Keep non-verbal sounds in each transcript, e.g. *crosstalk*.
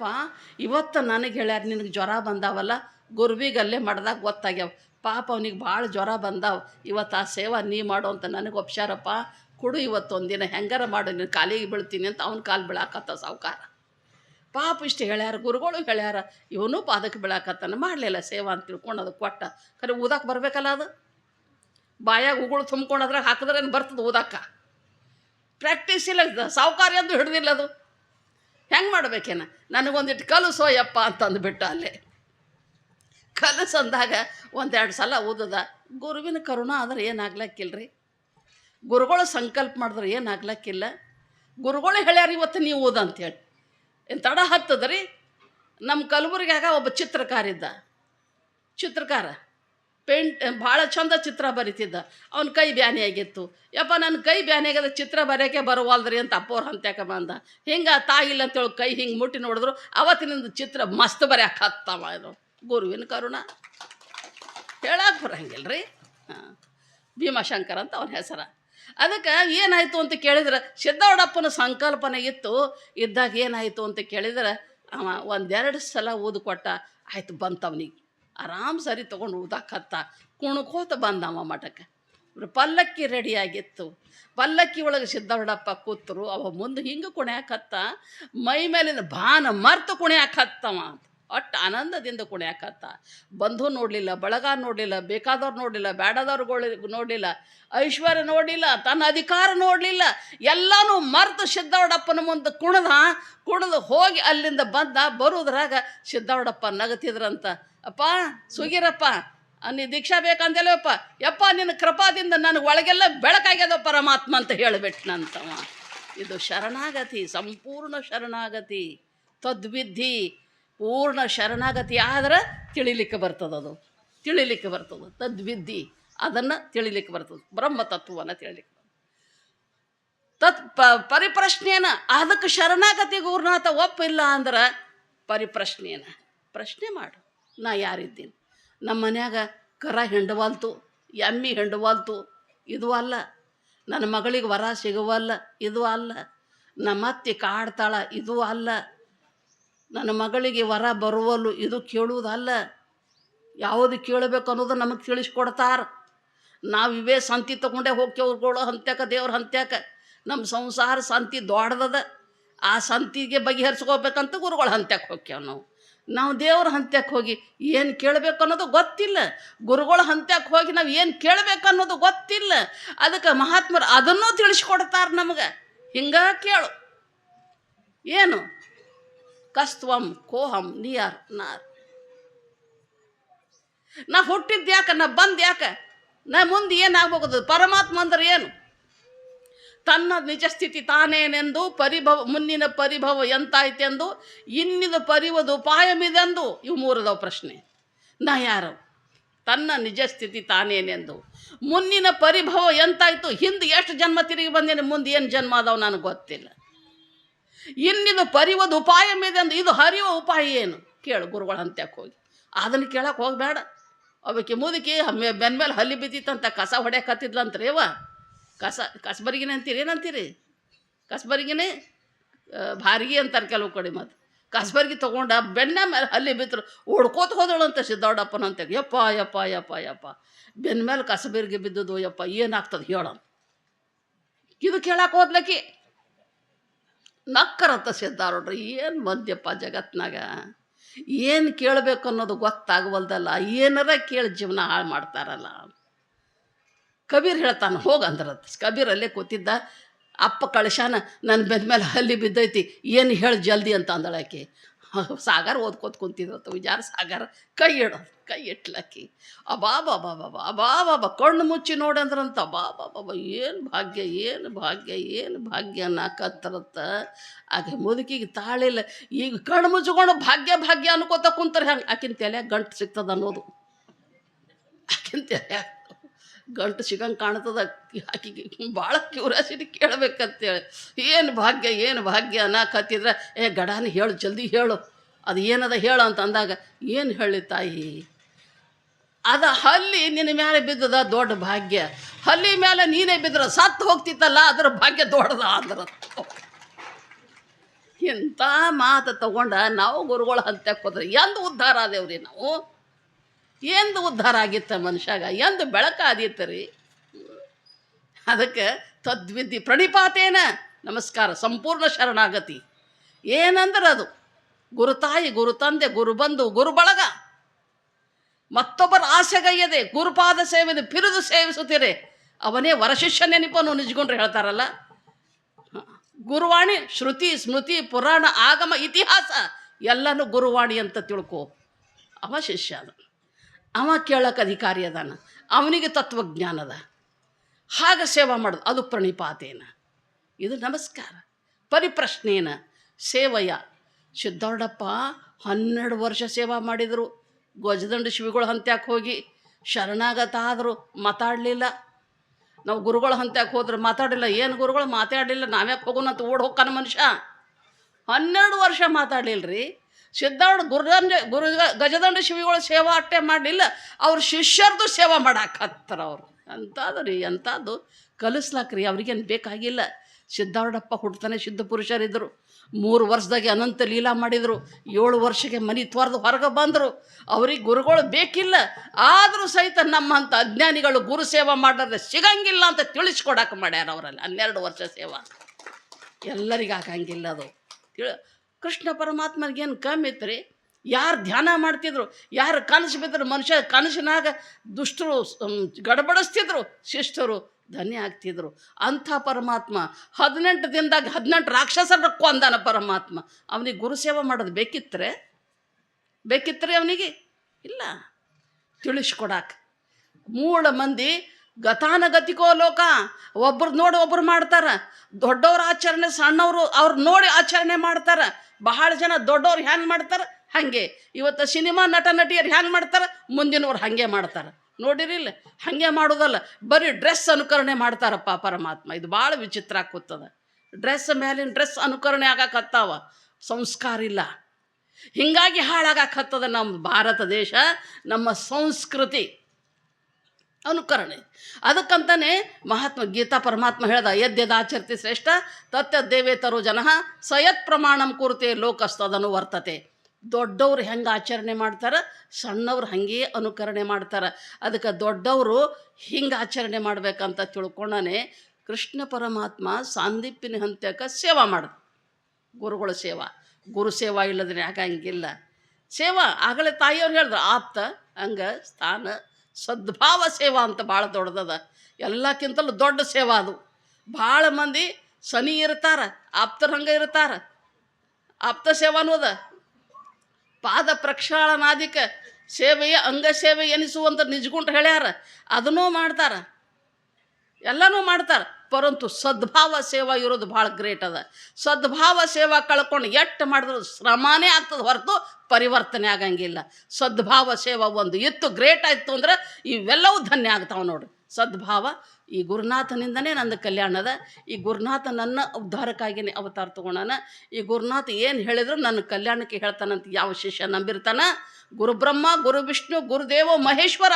ಪಾ ಇವತ್ತು ನನಗೆ ಹೇಳ್ಯಾರ, ನಿನಗೆ ಜ್ವರ ಬಂದಾವಲ್ಲ ಗುರುವಿಗೆ ಅಲ್ಲೇ ಮಾಡ್ದಾಗ ಗೊತ್ತಾಗ್ಯಾವ. ಪಾಪ ಅವನಿಗೆ ಭಾಳ ಜ್ವರ ಬಂದಾವ. ಇವತ್ತು ಆ ಸೇವಾ ನೀ ಮಾಡು ಅಂತ ನನಗೆ ಒಪ್ಸ್ಯಾರಪ್ಪ. ಕೊಡು ಇವತ್ತು ಒಂದಿನ, ಹೆಂಗಾರ ಮಾಡು, ನೀನು ಕಾಲಿಗೆ ಬೀಳ್ತೀನಿ ಅಂತ ಅವ್ನ ಕಾಲು ಬೀಳಾಕತ್ತ ಸಾವುಕಾರ. ಪಾಪ ಇಷ್ಟು ಹೇಳ್ಯಾರ, ಗುರುಗಳು ಹೇಳ್ಯಾರ, ಇವನು ಪಾದಕ್ಕೆ ಬೀಳಾಕತ್ತಾನ, ಮಾಡಲಿಲ್ಲ ಸೇವಾ ಅಂತ ತಿಳ್ಕೊಂಡು ಅದು ಕೊಟ್ಟ ಖರೆ ಊದಕ್ಕೆ ಬರಬೇಕಲ್ಲ ಅದು? ಬಾಯಾಗ ಉಗುಳು ತುಂಬ್ಕೊಂಡು ಅದ್ರಾಗ ಹಾಕಿದ್ರೇನು ಬರ್ತದೆ ಊದಕ್ಕ? ಪ್ರಾಕ್ಟೀಸ್ ಇಲ್ಲ, ಸಾವುಕಾರ ಎಂದು ಹಿಡ್ದಿಲ್ಲ ಅದು. ಹೆಂಗೆ ಮಾಡ್ಬೇಕೇನ? ನನಗೊಂದಿಟ್ಟು ಕಲಸೋ ಯಪ್ಪ ಅಂತ ಅಂದ್ಬಿಟ್ಟು ಅಲ್ಲೇ. ಕಲಸು ಅಂದಾಗ ಒಂದೆರಡು ಸಲ ಓದದ, ಗುರುವಿನ ಕರುಣ ಆದ್ರೆ ಏನಾಗ್ಲಕ್ಕಿಲ್ರಿ ಗುರುಗಳು ಸಂಕಲ್ಪ ಮಾಡಿದ್ರೆ ಏನಾಗ್ಲಕ್ಕಿಲ್ಲ ಗುರುಗಳು ಹೇಳ್ಯಾರ ಇವತ್ತು ನೀವು ಓದ ಅಂತೇಳಿ. ಏನು ತಡ ಹತ್ತದ್ರಿ? ನಮ್ಮ ಕಲಬುರ್ಗ್ಯಾಗ ಒಬ್ಬ ಚಿತ್ರಕಾರ ಇದ್ದ ಚಿತ್ರಕಾರ. ಪೇಂಟ್, ಭಾಳ ಚಂದ ಚಿತ್ರ ಬರಿತಿದ್ದ. ಅವನ ಕೈ ಬ್ಯಾನಿ ಆಗಿತ್ತು. ಯಪ್ಪ ನನ್ನ ಕೈ ಬ್ಯಾನೆ ಆಗ್ಯದ ಚಿತ್ರ ಬರೆಯೋಕೆ ಬರುವಲ್ದ್ರಿ ಅಂತ ಅಪ್ಪೋರು ಹಂತ್ಯಾಕ ಬಂದ. ಹಿಂಗೆ ತಾಯಿಲ್ಲ ಅಂತೇಳಿ ಕೈ ಹಿಂಗೆ ಮುಟ್ಟಿ ನೋಡಿದ್ರು, ಅವತ್ತಿನಿಂದ ಚಿತ್ರ ಮಸ್ತ್ ಬರೆಯಕ್ಕೆ ಹತ್ತವ ಇದು. ಗುರುವಿನ ಕರುಣ. ಹೇಳಕ್ಕೆ ಬರಂಗಿಲ್ಲ ರೀ ಹಾಂ. ಭೀಮಾಶಂಕರ್ ಅಂತ ಅವನ ಹೆಸರ. ಅದಕ್ಕೆ ಏನಾಯಿತು ಅಂತ ಕೇಳಿದ್ರೆ ಸಿದ್ದವಡಪ್ಪನ ಸಂಕಲ್ಪನೆ ಇತ್ತು. ಇದ್ದಾಗ ಏನಾಯಿತು ಅಂತ ಕೇಳಿದ್ರೆ, ಅವ ಒಂದೆರಡು ಸಲ ಊದು ಕೊಟ್ಟ ಆಯ್ತು ಬಂತವನಿಗೆ. ಆರಾಮ್ ಸರಿ ತಗೊಂಡು ಊದಾಕತ್ತ ಕುಣಕೋತ ಬಂದವ ಮಠಕ್ಕೆ. ಪಲ್ಲಕ್ಕಿ ರೆಡಿಯಾಗಿತ್ತು. ಪಲ್ಲಕ್ಕಿ ಒಳಗೆ ಸಿದ್ದವಡಪ್ಪ ಕೂತರು, ಅವ ಮುಂದೆ ಹಿಂಗೆ ಕುಣ್ಯಾಕತ್ತ, ಮೈ ಮೇಲಿನ ಭಾನ ಮರ್ತು ಕುಣ್ಯಾಕತ್ತವ ಒಟ್ಟು ಆನಂದದಿಂದ ಕುಣಿಯಾಕತ್ತ. ಬಂಧು ನೋಡಲಿಲ್ಲ, ಬಳಗ ನೋಡಲಿಲ್ಲ, ಬೇಕಾದವ್ರು ನೋಡಲಿಲ್ಲ ಬೇಡದವ್ರುಗಳು ನೋಡಲಿಲ್ಲ, ಐಶ್ವರ್ಯ ನೋಡಲಿಲ್ಲ, ತನ್ನ ಅಧಿಕಾರ ನೋಡಲಿಲ್ಲ, ಎಲ್ಲನೂ ಮರೆತು ಸಿದ್ದವಡಪ್ಪನ ಮುಂದೆ ಕುಣದ, ಕುಣಿದು ಹೋಗಿ ಅಲ್ಲಿಂದ ಬಂದ, ಬರೋದ್ರಾಗ ಸಿದ್ದವಡಪ್ಪ ನಗತಿದ್ರಂತ, ಅಪ್ಪ, ಸುಗಿರಪ್ಪ, ನೀ ದೀಕ್ಷಾ ಬೇಕಂದೇಳಪ್ಪ ಯಪ್ಪ, ನಿನ್ನ ಕೃಪಾದಿಂದ ನನಗೆ ಒಳಗೆಲ್ಲ ಬೆಳಕಾಗ್ಯದ ಪರಮಾತ್ಮ ಅಂತ ಹೇಳಿಬಿಟ್ನಂತವ ಇದು ಶರಣಾಗತಿ, ಸಂಪೂರ್ಣ ಶರಣಾಗತಿ, ತದ್ವಿಧಿ. ಪೂರ್ಣ ಶರಣಾಗತಿ ಆದ್ರೆ ತಿಳಿಲಿಕ್ಕೆ ಬರ್ತದದು ತಿಳಿಲಿಕ್ಕೆ ಬರ್ತದೆ. ತದ್ವಿದ್ಧಿ, ಅದನ್ನು ತಿಳಿಲಿಕ್ಕೆ ಬರ್ತದೆ. ಬ್ರಹ್ಮತತ್ವವನ್ನು ತಿಳಿಲಿಕ್ಕೆ ತತ್ ಪ, ಪರಿಪ್ರಶ್ನೆನ, ಅದಕ್ಕೆ ಶರಣಾಗತಿ ಗುರುನಾಥ ಒಪ್ಪಿಲ್ಲ ಅಂದ್ರೆ ಪರಿಪ್ರಶ್ನೆನ. ಪ್ರಶ್ನೆ ಮಾಡು. ನಾ ಯಾರಿದ್ದೀನಿ? ನಮ್ಮ ಮನ್ಯಾಗ ಕರ ಹೆಂಡವಾಲ್ತು, ಎಮ್ಮಿ ಹೆಂಡವಾಲ್ತು, ಇದು ಅಲ್ಲ. ನನ್ನ ಮಗಳಿಗೆ ವರ ಸಿಗುವಲ್ಲ, ಇದು ಅಲ್ಲ. ನಮ್ಮ ಅತ್ತಿ ಕಾಡ್ತಾಳ, ಇದು ಅಲ್ಲ. ನನ್ನ ಮಗಳಿಗೆ ವರ ಬರುವಲು ಇದು ಕೇಳುವುದಲ್ಲ. ಯಾವುದು ಕೇಳಬೇಕು ಅನ್ನೋದು ನಮಗೆ ತಿಳಿಸ್ಕೊಡ್ತಾರ. ನಾವು ಇವೇ ಸಂತಿ ತಗೊಂಡೇ ಹೋಗ್ತೇವ್ರುಗಳು ಹಂತ್ಯಾಕ, ದೇವ್ರ ಹಂತ್ಯಾಕ. ನಮ್ಮ ಸಂಸಾರ ಸಂತಿ ದೊಡ್ಡದದ. ಆ ಸಂತಿಗೆ ಬಗೆಹರಿಸ್ಕೋಬೇಕಂತ ಗುರುಗಳು ಹಂತ್ಯಕ್ಕೆ ಹೋಗ್ತೇವೆ ನಾವು. ನಾವು ದೇವ್ರ ಹಂತ್ಯಕ್ಕೆ ಹೋಗಿ ಏನು ಕೇಳಬೇಕು ಅನ್ನೋದು ಗೊತ್ತಿಲ್ಲ. ಗುರುಗಳ ಹಂತ್ಯಕ್ಕೆ ಹೋಗಿ ನಾವು ಏನು ಕೇಳಬೇಕು ಅನ್ನೋದು ಗೊತ್ತಿಲ್ಲ. ಅದಕ್ಕೆ ಮಹಾತ್ಮರು ಅದನ್ನೂ ತಿಳಿಸ್ಕೊಡ್ತಾರೆ ನಮಗೆ. ಹಿಂಗೆ ಕೇಳು. ಏನು? ಕಸ್ತ್ವಂ ಕೋಹಂ ನಿಯರ್ ನಾರ್. ನಾ ಹುಟ್ಟಿದ್ದು ನಾ ಬಂದು ಯಾಕೆ, ನಾ ಮುಂದೆ ಏನಾಗಬಹುದು ಪರಮಾತ್ಮ ಅಂದ್ರೆ ಏನು? ತನ್ನ ನಿಜ ಸ್ಥಿತಿ ತಾನೇನೆಂದು, ಪರಿಭವ ಮುನ್ನಿನ ಪರಿಭವ ಎಂತಾಯ್ತೆಂದು ಇನ್ನಿನ ಪರಿವದು ಉಪಾಯಮಿದೆಂದು ಇವು ಮೂರದವ ಪ್ರಶ್ನೆ. ನಾ ಯಾರು? ತನ್ನ ನಿಜ ಸ್ಥಿತಿ ತಾನೇನೆಂದು. ಮುನ್ನಿನ ಪರಿಭವ ಎಂತಾಯ್ತು? ಹಿಂದೆ ಎಷ್ಟು ಜನ್ಮ ತಿರುಗಿ ಬಂದೇನೆ, ಮುಂದೆ ಏನು ಜನ್ಮ ಅದಾವ ನನಗೆ ಗೊತ್ತಿಲ್ಲ. ಇನ್ನಿದು ಪರಿವದ ಉಪಾಯ ಅಂದು ಇದು ಹರಿಯುವ ಉಪಾಯ ಏನು? ಕೇಳು ಗುರುಗಳ ಅಂತ್ಯಕ್ಕೆ ಹೋಗಿ. ಅದನ್ನು ಕೇಳಕ್ಕೆ ಹೋಗಬೇಡ. ಅವಕ್ಕೆ ಮುದುಕಿ ಹಮ್ಮೆ ಬೆನ್ನ ಮೇಲೆ ಹಲ್ಲಿ ಬಿದ್ದಿತ್ತಂತ ಕಸ ಹೊಡೆಯಕತ್ತಿದ್ಲಂತ ರೇವ ಕಸ, ಕಸಬರಿಗಿನ ಅಂತೀರಿ, ಏನಂತೀರಿ? ಕಸಬರಿಗಿನೇ? ಭಾರಿಗೆ ಅಂತಾರೆ ಕೆಲವು ಕಡೆ ಮತ್ತು ಕಸಬರ್ಗಿ ತೊಗೊಂಡ ಬೆನ್ನ ಮೇಲೆ ಹಲ್ಲಿ ಬಿತ್ತರು ಓಡ್ಕೋತ ಹೋದಳಂತ ಸಿದ್ದೋಡಪ್ಪನಂತ ಯಪ್ಪ ಯಪ್ಪ ಯಪ್ಪ ಯಪ್ಪ. ಬೆನ್ನ ಮೇಲೆ ಕಸಬರ್ಗಿ ಬಿದ್ದದು ಯಪ್ಪ ಏನಾಗ್ತದೆ ಹೇಳ ಇದು ಕೇಳಕ್ಕೆ ಹೋದ್ಲಕ್ಕಿ ನಕ್ಕರಂತ ಸಿದ್ದಾರೋಡ್ರಿ ಏನು ಮಂದ್ಯಪ್ಪ ಜಗತ್ತಿನಾಗ ಏನು ಕೇಳಬೇಕು ಅನ್ನೋದು ಗೊತ್ತಾಗವಲ್ದಲ್ಲ, ಏನಾರ ಕೇಳಿ ಜೀವನ ಹಾಳು ಮಾಡ್ತಾರಲ್ಲ. ಕಬೀರ್ ಹೇಳ್ತಾನೆ ಹೋಗಂದ್ರತ್ ಕಬೀರ್ ಅಲ್ಲೇ ಕೂತಿದ್ದ, ಅಪ್ಪ ಕಳಶಾನ ನನ್ನ ಬೆಂದ ಮೇಲೆ ಹಲ್ಲಿ ಬಿದ್ದೈತಿ, ಏನು ಹೇಳಿ ಜಲ್ದಿ ಅಂತ ಅಂದಳಾಕಿ. *laughs* ಸಾಗರ ಓದ್ಕೋತ ಕುಂತಿದ್ರತ್ತ ಯಾರು ಸಾಗರ ಕೈ ಇಡೋದು ಕೈ ಇಟ್ಲಕ್ಕಿ ಅಬಾ ಬಾಬಾ ಬಾಬಾ ಅಬಾ ಬಾಬಾ ಕಣ್ಣು ಮುಚ್ಚಿ ನೋಡಂದ್ರಂತ ಅಬಾ ಬಾಬಾ ಏನು ಭಾಗ್ಯ ಏನು ಭಾಗ್ಯ ಏನು ಭಾಗ್ಯ ನಾಕತ್ತರತ್ತ ಆಕೆ ಮುದುಕಿಗೆ ತಾಳಿಲ್ಲ, ಈಗ ಕಣ್ಣು ಮುಚ್ಚಿಕೊಂಡು ಭಾಗ್ಯ ಭಾಗ್ಯ ಅನ್ಕೋತ ಕುಂತಾರೆ ಹಂಗೆ? ಆಕಿನ ತಲೆ ಗಂಟು ಸಿಗ್ತದ ಅನ್ನೋದು. ಆಕಿನ ತಲೆ ಗಂಟು ಸಿಗಂಗೆ ಕಾಣ್ತದ, ಆಕಿಗೆ ಭಾಳ ಕ್ಯೂರಾಸಿಟಿ ಕೇಳಬೇಕಂತೇಳಿ. ಏನು ಭಾಗ್ಯ ಏನು ಭಾಗ್ಯ ಅನ್ನಕತ್ತಿದ್ರೆ ಏ ಗಡಾನ ಹೇಳು, ಜಲ್ದಿ ಹೇಳು, ಅದು ಏನದ ಹೇಳು ಅಂತ ಅಂದಾಗ, ಏನು ಹೇಳಿ ತಾಯಿ? ಅದ ಹಲ್ಲಿ ನಿನ್ನ ಮೇಲೆ ಬಿದ್ದದ ದೊಡ್ಡ ಭಾಗ್ಯ. ಹಲ್ಲಿ ಮೇಲೆ ನೀನೇ ಬಿದ್ರೆ ಸತ್ತು ಹೋಗ್ತಿತ್ತಲ್ಲ, ಅದರ ಭಾಗ್ಯ ದೊಡ್ಡದ ಅಂದ್ರ ಇಂಥ ಮಾತು ತಗೊಂಡ ನಾವು ಗುರುಗಳು ಹಂತಕ್ಕೆ ಹೋದ್ರೆ, ಎಂದು ಉದ್ಧಾರ ಆದೇವ್ರಿ ನಾವು? ಎಂದು ಉದ್ಧಾರ ಆಗಿತ್ತ ಮನುಷ್ಯಾಗ, ಎಂದು ಬೆಳಕಾದೀತ ರೀ. ಅದಕ್ಕೆ ತದ್ವಿದ್ಯ ಪ್ರಣಿಪಾತೇನ ನಮಸ್ಕಾರ, ಸಂಪೂರ್ಣ ಶರಣಾಗತಿ. ಏನಂದ್ರೆ ಅದು ಗುರುತಾಯಿ ಗುರುತಂದೆ ಗುರುಬಂಧು ಗುರುಬಳಗ ಮತ್ತೊಬ್ಬರ ಆಸೆಗೈಯದೆ ಗುರುಪಾದ ಸೇವೆಯನ್ನು ಪಿರಿದು ಸೇವಿಸುತ್ತೀರಿ. ಅವನೇ ವರಶಿಷ್ಯ ನೆನಪನ್ನು ನಿಜ್ಕೊಂಡ್ರೆ ಹೇಳ್ತಾರಲ್ಲ. ಗುರುವಾಣಿ, ಶ್ರುತಿ, ಸ್ಮೃತಿ, ಪುರಾಣ, ಆಗಮ, ಇತಿಹಾಸ ಎಲ್ಲನೂ ಗುರುವಾಣಿ ಅಂತ ತಿಳ್ಕೊ. ಅವ ಶಿಷ್ಯ ಅದ. ಅವ ಕೇಳಕ್ಕೆ ಅಧಿಕಾರಿ ಅದಾನ. ಅವನಿಗೆ ತತ್ವಜ್ಞಾನದ ಹಾಗೆ ಸೇವಾ ಮಾಡೋದು, ಅದು ಪ್ರಣಿಪಾತೇನ. ಇದು ನಮಸ್ಕಾರ. ಪರಿಪ್ರಶ್ನೇನ ಸೇವಯ. ಸಿದ್ಧಾರ್ಡಪ್ಪ ಹನ್ನೆರಡು ವರ್ಷ ಸೇವಾ ಮಾಡಿದರು. ಧ್ವಜದಂಡ ಶಿವಿಗಳ ಹಂತ್ಯಾಕೆ ಹೋಗಿ ಶರಣಾಗತ ಆದರು, ಮಾತಾಡಲಿಲ್ಲ. ನಾವು ಗುರುಗಳ ಹಂತ್ಯಾಕೆ ಹೋದ್ರೆ ಮಾತಾಡಲಿಲ್ಲ. ಏನು ಗುರುಗಳು ಮಾತಾಡಲಿಲ್ಲ, ನಾವ್ಯಾಕೆ ಹೋಗೋಣ ಅಂತ ಓಡ್ ಹೋಗ್ಕಾನ ಮನುಷ್ಯ. ಹನ್ನೆರಡು ವರ್ಷ ಮಾತಾಡಲಿಲ್ಲ ರೀ ಸಿದ್ಧಾರ್ಥ ಗುರುದಂಡ ಗುರು ಗಜದಂಡ ಶಿವಿಗಳು ಸೇವಾ ಅಟ್ಟೆ ಮಾಡಲಿಲ್ಲ, ಅವ್ರ ಶಿಷ್ಯರದು ಸೇವಾ ಮಾಡಾಕತ್ತಾರ ಅವರು. ಅಂಥದ್ದು ರೀ ಅಂಥದ್ದು ಕಲಿಸ್ಲಾಕ್ರಿ ಅವ್ರಿಗೇನು ಬೇಕಾಗಿಲ್ಲ. ಸಿದ್ಧಾರ್ಡಪ್ಪ ಹುಟ್ಟತಾನೆ ಸಿದ್ಧ ಪುರುಷರಿದ್ದರು ಮೂರು ವರ್ಷದಾಗೆ ಅನಂತ ಲೀಲಾ ಮಾಡಿದರು. ಏಳು ವರ್ಷಕ್ಕೆ ಮನೆ ತೊರೆದು ಹೊರಗೆ ಬಂದರು. ಅವ್ರಿಗೆ ಗುರುಗಳು ಬೇಕಿಲ್ಲ. ಆದರೂ ಸಹಿತ ನಮ್ಮಂಥ ಅಜ್ಞಾನಿಗಳು ಗುರು ಸೇವಾ ಮಾಡಿದ್ರೆ ಸಿಗಂಗಿಲ್ಲ ಅಂತ ತಿಳಿಸ್ಕೊಡಕ್ಕೆ ಮಾಡ್ಯಾರ ಅವರಲ್ಲಿ. ಹನ್ನೆರಡು ವರ್ಷ ಸೇವಾ. ಎಲ್ಲರಿಗೂ ಆಗಂಗಿಲ್ಲ ಅದು. ತಿಳ ಕೃಷ್ಣ ಪರಮಾತ್ಮನಿಗೇನು ಕಮ್ಮಿ ಇತ್ತು ಯಾರು ಧ್ಯಾನ ಮಾಡ್ತಿದ್ರು, ಯಾರು ಕನಸು ಬಿದ್ದರು ಮನುಷ್ಯ ಕನಸಿನಾಗ ದುಷ್ಟರು ಗಡಬಡಿಸ್ತಿದ್ರು, ಶಿಷ್ಟರು ಧನ್ಯ ಆಗ್ತಿದ್ರು. ಅಂಥ ಪರಮಾತ್ಮ, ಹದಿನೆಂಟು ದಿನದಾಗ ಹದಿನೆಂಟು ರಾಕ್ಷಸರ ಕೊಂದಾನ ಪರಮಾತ್ಮ. ಅವನಿಗೆ ಗುರು ಸೇವೆ ಮಾಡೋದು ಬೇಕಿತ್ತರೆ ಬೇಕಿತ್ತರೆ ಅವನಿಗೆ? ಇಲ್ಲ. ತಿಳಿಸ್ಕೊಡಾಕ. ಮೂಳ ಮಂದಿ ಗತಾನಗತಿಕೋ ಲೋಕ. ಒಬ್ರು ನೋಡಿ ಒಬ್ರು ಮಾಡ್ತಾರೆ. ದೊಡ್ಡವ್ರ ಆಚರಣೆ ಸಣ್ಣವರು ಅವ್ರು ನೋಡಿ ಆಚರಣೆ ಮಾಡ್ತಾರೆ. ಬಹಳ ಜನ ದೊಡ್ಡವ್ರು ಹ್ಯಾಂಗೆ ಮಾಡ್ತಾರೆ? ಹಾಗೆ. ಇವತ್ತು ಸಿನಿಮಾ ನಟ ನಟಿಯರು ಹ್ಯಾಂಗೆ ಮಾಡ್ತಾರೆ? ಮುಂದಿನವ್ರು ಹಾಗೆ ಮಾಡ್ತಾರೆ. ನೋಡಿರಿಲ್ಲ ಹಾಗೆ ಮಾಡೋದಲ್ಲ. ಬರೀ ಡ್ರೆಸ್ ಅನುಕರಣೆ ಮಾಡ್ತಾರಪ್ಪ ಪರಮಾತ್ಮ. ಇದು ಭಾಳ ವಿಚಿತ್ರ ಆಗುತ್ತದ ಡ್ರೆಸ್ ಮೇಲಿನ ಡ್ರೆಸ್ ಅನುಕರಣೆ ಆಗಾಕತ್ತಾವ. ಸಂಸ್ಕಾರ ಇಲ್ಲ. ಹೀಗಾಗಿ ಹಾಳಾಗಾಕತ್ತದ ನಮ್ಮ ಭಾರತ ದೇಶ, ನಮ್ಮ ಸಂಸ್ಕೃತಿ. ಅನುಕರಣೆ. ಅದಕ್ಕಂತಾನೆ ಮಹಾತ್ಮ ಗೀತಾ ಪರಮಾತ್ಮ ಹೇಳ್ದ ಯದ್ಯದಾಚರ್ತಿ ಶ್ರೇಷ್ಠ ತತ್ತದ್ದೇವೇತರು ಜನ ಸಯತ್ ಪ್ರಮಾಣಂ ಕುರಿತೆ ಲೋಕಸ್ತದನು ವರ್ತತೆ. ದೊಡ್ಡವ್ರು ಹೆಂಗೆ ಆಚರಣೆ ಮಾಡ್ತಾರೆ? ಸಣ್ಣವ್ರು ಹಾಗೇ ಅನುಕರಣೆ ಮಾಡ್ತಾರೆ. ಅದಕ್ಕೆ ದೊಡ್ಡವರು ಹಿಂಗೆ ಆಚರಣೆ ಮಾಡ್ಬೇಕಂತ ತಿಳ್ಕೊಂಡನೆ ಕೃಷ್ಣ ಪರಮಾತ್ಮ ಸಾಂದೀಪಿನ ಹಂತ್ಯಕ್ಕೆ ಸೇವಾ ಮಾಡ್ದ. ಗುರುಗಳ ಸೇವಾ. ಗುರು ಸೇವಾ ಇಲ್ಲದ್ರೆ ಹಂಗಿಲ್ಲ? ಸೇವಾ ಆಗಲೇ ತಾಯಿಯವ್ರು ಹೇಳಿದ್ರು, ಆಪ್ತ ಹಂಗ ಸ್ಥಾನ ಸದ್ಭಾವ ಸೇವಾ ಅಂತ ಭಾಳ ದೊಡ್ಡದದ. ಎಲ್ಲಕ್ಕಿಂತಲೂ ದೊಡ್ಡ ಸೇವಾ ಅದು. ಭಾಳ ಮಂದಿ ಸನಿ ಇರ್ತಾರ ಆಪ್ತರ ಹಂಗೆ ಇರ್ತಾರ. ಆಪ್ತ ಸೇವಾನೂ ಅದ. ಪಾದ ಪ್ರಕ್ಷಾಳನಾದಿಕ ಸೇವೆಯ ಅಂಗ ಸೇವೆ ಎನಿಸುವಂತ ನಿಜಗುಂಟು ಹೇಳ್ಯಾರ. ಅದನ್ನೂ ಮಾಡ್ತಾರ. ಎಲ್ಲನೂ ಮಾಡ್ತಾರೆ. ಪರಂತು ಸದ್ಭಾವ ಸೇವಾ ಇರೋದು ಭಾಳ ಗ್ರೇಟ್ ಅದ. ಸದ್ಭಾವ ಸೇವಾ ಕಳ್ಕೊಂಡು ಎಷ್ಟು ಮಾಡಿದ್ರು ಶ್ರಮನೇ ಆಗ್ತದೆ ಹೊರತು ಪರಿವರ್ತನೆ ಆಗಂಗಿಲ್ಲ. ಸದ್ಭಾವ ಸೇವಾ ಒಂದು ಇತ್ತು, ಗ್ರೇಟ್ ಆಯಿತು ಅಂದ್ರೆ ಇವೆಲ್ಲವೂ ಧನ್ಯ ಆಗ್ತಾವೆ ನೋಡಿ. ಸದ್ಭಾವ ಈ ಗುರುನಾಥನಿಂದನೇ ನನ್ನ ಕಲ್ಯಾಣ ಅದ. ಈ ಗುರುನಾಥ ನನ್ನ ಉದ್ಧಾರಕ್ಕಾಗಿನೇ ಅವತಾರ ತಗೊಳ್ಳೋಣ ಈ ಗುರುನಾಥ ಏನು ಹೇಳಿದ್ರು ನನ್ನ ಕಲ್ಯಾಣಕ್ಕೆ ಹೇಳ್ತಾನಂತ ಯಾವ ಶಿಷ್ಯ ನಂಬಿರ್ತಾನ? ಗುರುಬ್ರಹ್ಮ ಗುರು ವಿಷ್ಣು ಗುರುದೇವ, ಮಹೇಶ್ವರ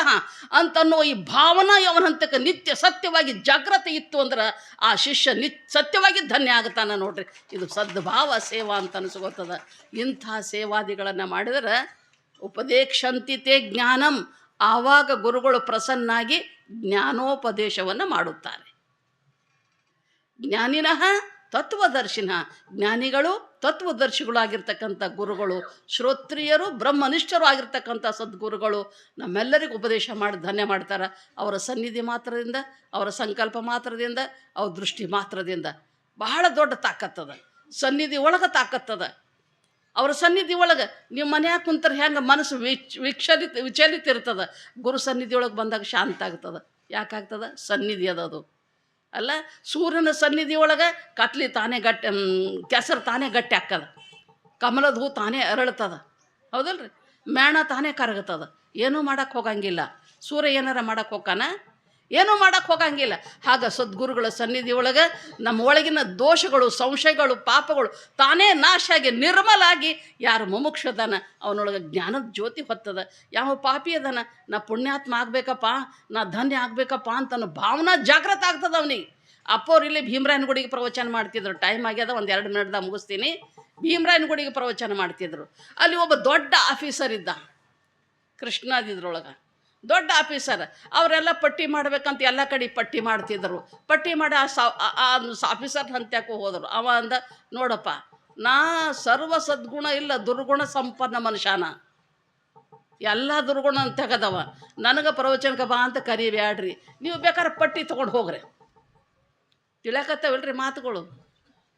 ಅಂತನ್ನೋ ಈ ಭಾವನಾ ಯವನಂತಕ್ಕೆ ನಿತ್ಯ ಸತ್ಯವಾಗಿ ಜಾಗ್ರತೆ ಇತ್ತು ಅಂದ್ರೆ ಆ ಶಿಷ್ಯ ನಿತ್ ಸತ್ಯವಾಗಿ ಧನ್ಯ ಆಗುತ್ತಾನ ನೋಡ್ರಿ. ಇದು ಸದ್ಭಾವ ಸೇವಾ ಅಂತ ಅನಿಸ್ಕೋತದ. ಇಂಥ ಸೇವಾದಿಗಳನ್ನು ಮಾಡಿದರೆ ಉಪದೇಕ್ಷಂತಿತೆ ಜ್ಞಾನಂ. ಆವಾಗ ಗುರುಗಳು ಪ್ರಸನ್ನಾಗಿ ಜ್ಞಾನೋಪದೇಶವನ್ನು ಮಾಡುತ್ತಾರೆ. ಜ್ಞಾನಿನಃ ತತ್ವದರ್ಶಿನ. ಜ್ಞಾನಿಗಳು ತತ್ವದರ್ಶಿಗಳಾಗಿರ್ತಕ್ಕಂಥ ಗುರುಗಳು, ಶ್ರೋತ್ರಿಯರು ಬ್ರಹ್ಮನಿಷ್ಠರು ಆಗಿರ್ತಕ್ಕಂಥ ಸದ್ಗುರುಗಳು ನಮ್ಮೆಲ್ಲರಿಗೂ ಉಪದೇಶ ಮಾಡಿ ಧನ್ಯ ಮಾಡ್ತಾರೆ. ಅವರ ಸನ್ನಿಧಿ ಮಾತ್ರದಿಂದ, ಅವರ ಸಂಕಲ್ಪ ಮಾತ್ರದಿಂದ, ಅವ್ರ ದೃಷ್ಟಿ ಮಾತ್ರದಿಂದ. ಬಹಳ ದೊಡ್ಡ ತಾಕತ್ತದ ಸನ್ನಿಧಿ ಒಳಗೆ ತಾಕತ್ತದ ಅವ್ರ ಸನ್ನಿಧಿ ಒಳಗೆ ನೀವು ಮನ್ಯಾಗ ಕುಂತ್ರೆ ಹೆಂಗೆ ಮನಸ್ಸು ವಿಚ್, ವಿಚಲಿತ ವಿಚಲಿತ ಇರ್ತದೆ. ಗುರು ಸನ್ನಿಧಿ ಒಳಗೆ ಬಂದಾಗ ಶಾಂತ ಆಗ್ತದೆ. ಯಾಕಾಗ್ತದ? ಸನ್ನಿಧಿ ಅದ ಅದು. ಅಲ್ಲ, ಸೂರ್ಯನ ಸನ್ನಿಧಿ ಒಳಗೆ ಕತ್ಲಿ ತಾನೇ ಗಟ್ಟಿ ಕೆಸರು ತಾನೇ ಗಟ್ಟಿ ಹಾಕದ ಕಮಲದ ಹೂ ತಾನೇ ಅರಳ್ತದ. ಹೌದಲ್ರಿ? ಮೇಣ ತಾನೇ ಕರಗತದ. ಏನೂ ಮಾಡಕ್ಕೆ ಹೋಗಂಗಿಲ್ಲ. ಸೂರ್ಯ ಏನಾರ ಮಾಡಕ್ಕೆ ಹೋಗಾನ ಏನೂ ಮಾಡಕ್ಕೆ ಹೋಗಂಗಿಲ್ಲ. ಆಗ ಸದ್ಗುರುಗಳ ಸನ್ನಿಧಿ ಒಳಗೆ ನಮ್ಮ ಒಳಗಿನ ದೋಷಗಳು, ಸಂಶಯಗಳು, ಪಾಪಗಳು ತಾನೇ ನಾಶ ಆಗಿ ನಿರ್ಮಲಾಗಿ ಯಾರು ಮುಮುಕ್ಷದನ ಅವನೊಳಗೆ ಜ್ಞಾನದ ಜ್ಯೋತಿ ಹೊತ್ತದ. ಯಾವ ಪಾಪಿ ಅದಾನ, ನಾ ಪುಣ್ಯಾತ್ಮ ಆಗಬೇಕಪ್ಪ, ನಾ ಧನ್ಯ ಆಗಬೇಕಪ್ಪ ಅಂತ ಭಾವನೆ ಜಾಗೃತ ಆಗ್ತದ ಅವನಿಗೆ. ಅಪ್ಪವ್ರು ಇಲ್ಲಿ ಭೀಮರಾಯನ ಗುಡಿಗೆ ಪ್ರವಚನ ಮಾಡ್ತಿದ್ರು. ಟೈಮ್ ಆಗ್ಯದ, ಒಂದು ಎರಡು ಮಿನಿಟ್ದಾಗ ಮುಗಿಸ್ತೀನಿ. ಭೀಮರಾಯನ ಗುಡಿಗೆ ಪ್ರವಚನ ಮಾಡ್ತಿದ್ರು. ಅಲ್ಲಿ ಒಬ್ಬ ದೊಡ್ಡ ಆಫೀಸರ್ ಇದ್ದ, ಕೃಷ್ಣಾದಿದ್ರೊಳಗೆ. ದೊಡ್ಡ ಆಫೀಸರ್. ಅವರೆಲ್ಲ ಪಟ್ಟಿ ಮಾಡ್ಬೇಕಂತ ಎಲ್ಲ ಕಡೆ ಪಟ್ಟಿ ಮಾಡ್ತಿದ್ರು. ಪಟ್ಟಿ ಮಾಡಿ ಆ ಸಾ ಆಫೀಸರ್ ಹಂತ್ಯಾಕೋ ಹೋದರು. ಅವ ಅಂದ, ನೋಡಪ್ಪ, ನಾ ಸರ್ವ ಸದ್ಗುಣ ಇಲ್ಲ, ದುರ್ಗುಣ ಸಂಪನ್ನ ಮನುಷ್ಯನ. ಎಲ್ಲ ದುರ್ಗುಣ ಅಂತ ತೆಗದವ. ನನಗೆ ಪ್ರವಚನಕ್ಕೆ ಬಾ ಅಂತ ಕರಿಬ್ಯಾಡ್ರಿ. ನೀವು ಬೇಕಾದ್ರೆ ಪಟ್ಟಿ ತೊಗೊಂಡು ಹೋಗ್ರಿ. ತಿಳಕತ್ತವಲ್ರಿ ಮಾತುಗಳು?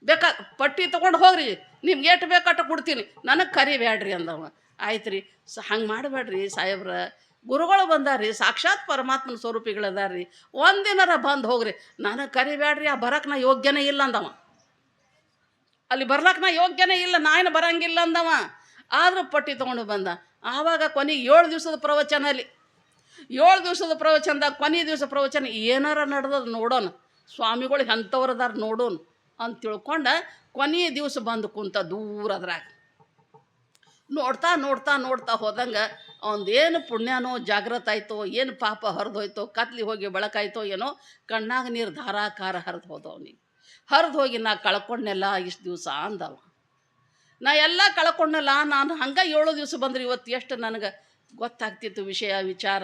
ಬೇಕಾ, ಪಟ್ಟಿ ತೊಗೊಂಡು ಹೋಗ್ರಿ. ನಿಮ್ಗೆ ಎಷ್ಟು ಬೇಕಾಟ ಕೊಡ್ತೀನಿ. ನನಗೆ ಕರಿಬ್ಯಾಡ್ರಿ ಅಂದವ. ಆಯ್ತು ರೀ ಸ, ಹಂಗೆ ಮಾಡಬೇಡ್ರಿ ಸಾಹೇಬ್ರ. ಗುರುಗಳು ಬಂದಾರ್ರಿ, ಸಾಕ್ಷಾತ್ ಪರಮಾತ್ಮನ ಸ್ವರೂಪಿಗಳದಾರ್ರಿ. ಒಂದಿನರ ಬಂದು ಹೋಗ್ರಿ. ನನಗೆ ಕರಿಬೇಡ್ರಿ ಆ ಬರಕ್ಕೆ ನಾ ಯೋಗ್ಯನೇ ಇಲ್ಲ ಅಂದವ. ಅಲ್ಲಿ ಬರ್ಲಕ್ಕೆ ನಾ ಯೋಗ್ಯನೇ ಇಲ್ಲ, ನಾಯನ ಬರಂಗಿಲ್ಲ ಅಂದವ. ಆದರೂ ಪಟ್ಟಿ ತೊಗೊಂಡು ಬಂದ. ಆವಾಗ ಕೊನೆಗೆ ಏಳು ದಿವಸದ ಪ್ರವಚನ ಅಲ್ಲಿ. ಏಳು ದಿವಸದ ಪ್ರವಚನದಾಗ ಕೊನೆ ದಿವಸ ಪ್ರವಚನ, ಏನಾರ ನಡೆದದ್ ನೋಡೋಣ ಸ್ವಾಮಿಗಳು ಎಂಥವ್ರದಾರ ನೋಡೋಣ ಅಂತ ತಿಳ್ಕೊಂಡು ಕೊನೆಯ ದಿವಸ ಬಂದು ಕುಂತ ದೂರ ಅದ್ರಾಗ. ನೋಡ್ತಾ ನೋಡ್ತಾ ನೋಡ್ತಾ ಹೋದಂಗೆ ಅವನದೇನು ಪುಣ್ಯನೋ ಜಾಗ್ರತ ಆಯ್ತೋ, ಏನು ಪಾಪ ಹರಿದೋಯ್ತೋ, ಕತ್ಲಿ ಹೋಗಿ ಬೆಳಕಾಯ್ತೋ ಏನೋ, ಕಣ್ಣಾಗ ನೀರು ಧಾರಾಕಾರ ಹರಿದು ಹೋದ ಅವನಿಗೆ ಹರಿದು ಹೋಗಿ ನಾ ಕಳ್ಕೊಂಡೆಲ್ಲ ಇಷ್ಟು ದಿವಸ ಅಂದವ ನಾ ಎಲ್ಲ ಕಳ್ಕೊಂಡಲ್ಲ ನಾನು ಹಂಗೆ ಏಳು ದಿವಸ ಬಂದ್ರೆ ಇವತ್ತು ಎಷ್ಟು ನನಗೆ ಗೊತ್ತಾಗ್ತಿತ್ತು ವಿಷಯ, ವಿಚಾರ,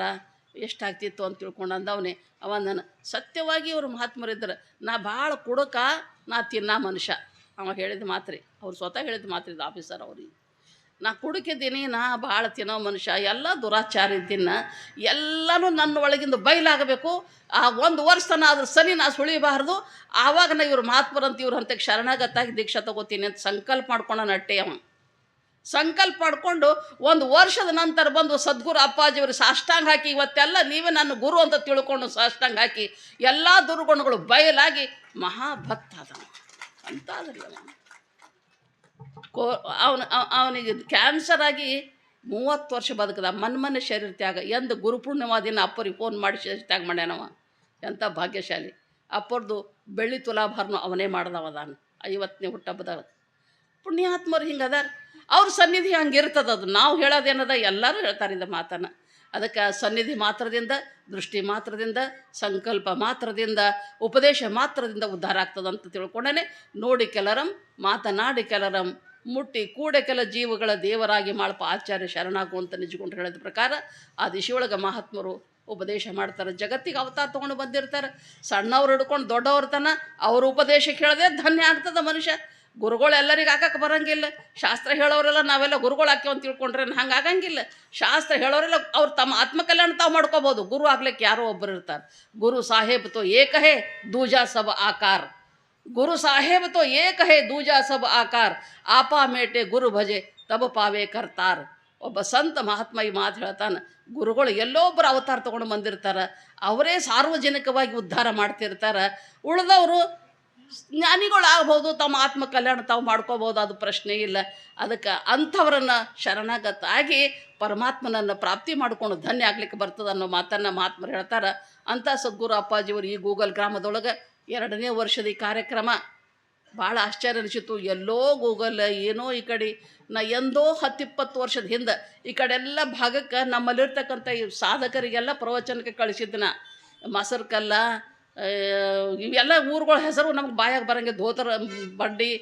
ಎಷ್ಟಾಗ್ತಿತ್ತು ಅಂತ ತಿಳ್ಕೊಂಡು ಅಂದವನೇ. ಅವ ನನ್ನ ಸತ್ಯವಾಗಿ ಇವರು ಮಹಾತ್ಮರಿದ್ದರು ನಾ ಭಾಳ ಕುಡಕ, ನಾ ತಿನ್ನ ಮನುಷ್ಯ. ಅವ ಹೇಳಿದ ಮಾತ್ರಿ, ಅವ್ರು ಸ್ವತಃ ಹೇಳಿದ ಮಾತ್ರಿ, ಆಫೀಸರ್ ಅವ್ರಿಗೆ ನಾ ಕುಡುಕಿದ್ದೀನಿ, ನಾ ಭಾಳ ತಿನ್ನೋ ಮನುಷ್ಯ, ಎಲ್ಲ ದುರಾಚಾರ ಇದ್ದಿನ ಎಲ್ಲನೂ ನನ್ನ ಒಳಗಿಂದ ಬಯಲಾಗಬೇಕು ಆ ಒಂದು ವರ್ಷ ತನ ಅದ್ರ ಸನಿ ನಾ ಸುಳಿಬಾರ್ದು. ಆವಾಗ ನಾ ಇವ್ರು ಮಹಾತ್ಮರಂತ ಇವ್ರ ಹಂತಕ್ಕೆ ಶರಣಾಗತಾಗಿ ದೀಕ್ಷಾ ತಗೋತೀನಿ ಅಂತ ಸಂಕಲ್ಪ ಮಾಡ್ಕೊಂಡ ನಟ್ಟೆ ಅವ. ಸಂಕಲ್ಪ ಮಾಡಿಕೊಂಡು ಒಂದು ವರ್ಷದ ನಂತರ ಬಂದು ಸದ್ಗುರು ಅಪ್ಪಾಜಿಯವರು ಸಾಷ್ಟಾಂಗ ಹಾಕಿ, ಇವತ್ತೆಲ್ಲ ನೀವೇ ನನ್ನ ಗುರು ಅಂತ ತಿಳ್ಕೊಂಡು ಸಾಷ್ಟಾಂಗ ಹಾಕಿ, ಎಲ್ಲ ದುರ್ಗುಣಗಳು ಬಯಲಾಗಿ ಮಹಾಭಕ್ತ ಅದ ಅಂತ ಕೋ ಅವನು ಅವನಿಗೆ ಕ್ಯಾನ್ಸರ್ ಆಗಿ ಮೂವತ್ತು ವರ್ಷ ಬದುಕದ. ಮನ್ಮನ ಶರೀರ ತ್ಯಾಗ. ಎಂದು ಗುರುಪೂರ್ಣಿಮಾದಿನ ಅಪ್ಪರಿಗೆ ಫೋನ್ ಮಾಡಿ ತ್ಯಾಗ ಮಾಡ್ಯಾನವ. ಎಂಥ ಭಾಗ್ಯಶಾಲಿ. ಅಪ್ಪರ್ದು ಬೆಳ್ಳಿ ತುಲಾಭಾರನು ಅವನೇ ಮಾಡ್ದವ ಅದಾನ. ಐವತ್ತನೇ ಹುಟ್ಟಬ್ಬದಾಗ ಪುಣ್ಯಾತ್ಮರು ಹಿಂಗೆ ಅದಾರ. ಅವ್ರ ಸನ್ನಿಧಿ ಹಂಗೆ ಇರ್ತದ ಅದು. ನಾವು ಹೇಳೋದೇನದ ಎಲ್ಲರೂ ಹೇಳ್ತಾರೆ ಇದು ಮಾತನ್ನು. ಅದಕ್ಕೆ ಸನ್ನಿಧಿ ಮಾತ್ರದಿಂದ, ದೃಷ್ಟಿ ಮಾತ್ರದಿಂದ, ಸಂಕಲ್ಪ ಮಾತ್ರದಿಂದ, ಉಪದೇಶ ಮಾತ್ರದಿಂದ ಉದ್ಧಾರ ಆಗ್ತದಂತ ತಿಳ್ಕೊಂಡೇ ನೋಡಿ ಕೆಲರಂ, ಮಾತನಾಡಿ ಕೆಲರಂ ಮುಟ್ಟಿ ಕೂಡೆ ಕೆಲ ಜೀವಗಳ ದೇವರಾಗಿ ಮಾಡಪ್ಪ ಆಚಾರ್ಯ ಶರಣಾಗು ಅಂತ ನಿಜಗೊಂಡು ಹೇಳಿದ ಪ್ರಕಾರ ಆ ದಿಶೆಯೊಳಗೆ ಮಹಾತ್ಮರು ಉಪದೇಶ ಮಾಡ್ತಾರೆ. ಜಗತ್ತಿಗೆ ಅವತಾರ ತೊಗೊಂಡು ಬಂದಿರ್ತಾರೆ. ಸಣ್ಣವ್ರು ಹಿಡ್ಕೊಂಡು ದೊಡ್ಡವ್ರ ತನ ಅವ್ರ ಉಪದೇಶ ಕೇಳದೆ ಧನ್ಯ ಆಗ್ತದ ಮನುಷ್ಯ. ಗುರುಗಳು ಎಲ್ಲರಿಗೆ ಹಾಕಕ್ಕೆ ಬರಂಗಿಲ್ಲ. ಶಾಸ್ತ್ರ ಹೇಳೋರೆಲ್ಲ ನಾವೆಲ್ಲ ಗುರುಗಳು ಹಾಕ್ಯವ ಅಂತ ತಿಳ್ಕೊಂಡ್ರೆ ಹಂಗೆ ಆಗಂಗಿಲ್ಲ. ಶಾಸ್ತ್ರ ಹೇಳೋರೆಲ್ಲ ಅವ್ರು ತಮ್ಮ ಆತ್ಮಕಲ್ಯಾಣ ತಾವು ಮಾಡ್ಕೋಬೋದು. ಗುರು ಆಗ್ಲಿಕ್ಕೆ ಯಾರೋ ಒಬ್ಬರು ಇರ್ತಾರೆ. ಗುರು ಸಾಹೇಬ್ ತೋ ಏಕಹೇ ದೂಜಾ ಸಬ ಆಕಾರ. ಗುರು ಸಾಹೇಬ್ ತೋ ಏಕ ಹೇ ದೂಜಾ ಸಬ್ ಆಕಾರ, ಆಪಾ ಮೇಟೆ ಗುರು ಭಜೆ, ತಬ ಪಾವೆ ಕರ್ತಾರ್. ಒಬ್ಬ ಸಂತ ಮಹಾತ್ಮ ಈ ಮಾತು ಹೇಳ್ತಾನೆ, ಗುರುಗಳು ಎಲ್ಲೋ ಒಬ್ಬರು ಅವತಾರ ತೊಗೊಂಡು ಬಂದಿರ್ತಾರೆ, ಅವರೇ ಸಾರ್ವಜನಿಕವಾಗಿ ಉದ್ಧಾರ ಮಾಡ್ತಿರ್ತಾರೆ. ಉಳಿದವರು ಜ್ಞಾನಿಗಳು ಆಗ್ಬೋದು, ತಮ್ಮ ಆತ್ಮ ಕಲ್ಯಾಣ ತಾವು ಮಾಡ್ಕೋಬೋದು, ಅದು ಪ್ರಶ್ನೆ ಇಲ್ಲ. ಅದಕ್ಕೆ ಅಂಥವ್ರನ್ನ ಶರಣಾಗತಾಗಿ ಪರಮಾತ್ಮನನ್ನು ಪ್ರಾಪ್ತಿ ಮಾಡ್ಕೊಂಡು ಧನ್ಯ ಆಗ್ಲಿಕ್ಕೆ ಬರ್ತದೆ ಅನ್ನೋ ಮಾತನ್ನು ಮಹಾತ್ಮರು ಹೇಳ್ತಾರೆ. ಅಂಥ ಸದ್ಗುರು ಅಪ್ಪಾಜಿಯವರು ಈ ಗೂಗಲ್ ಗ್ರಾಮದೊಳಗೆ ಎರಡನೇ ವರ್ಷದ ಈ ಕಾರ್ಯಕ್ರಮ ಭಾಳ ಆಶ್ಚರ್ಯ ಅನಿಸಿತು ಎಲ್ಲೋ ಗೂಗಲ್ ಏನೋ ಈ ಕಡೆ, ನಾ ಎಂದೋ ಹತ್ತಿಪ್ಪತ್ತು ವರ್ಷದ ಹಿಂದೆ ಈ ಕಡೆಲ್ಲ ಭಾಗಕ್ಕೆ ನಮ್ಮಲ್ಲಿರ್ತಕ್ಕಂಥ ಈ ಸಾಧಕರಿಗೆಲ್ಲ ಪ್ರವಚನಕ್ಕೆ ಕಳಿಸಿದ್ದನ ಮಸರ್ಕಲ್ಲ ಇವೆಲ್ಲ ಊರುಗಳ ಹೆಸರು ನಮ್ಗೆ ಬಾಯಾಗ ಬರೋಂಗೆ, ಧೋತರ ಬಂಡಿ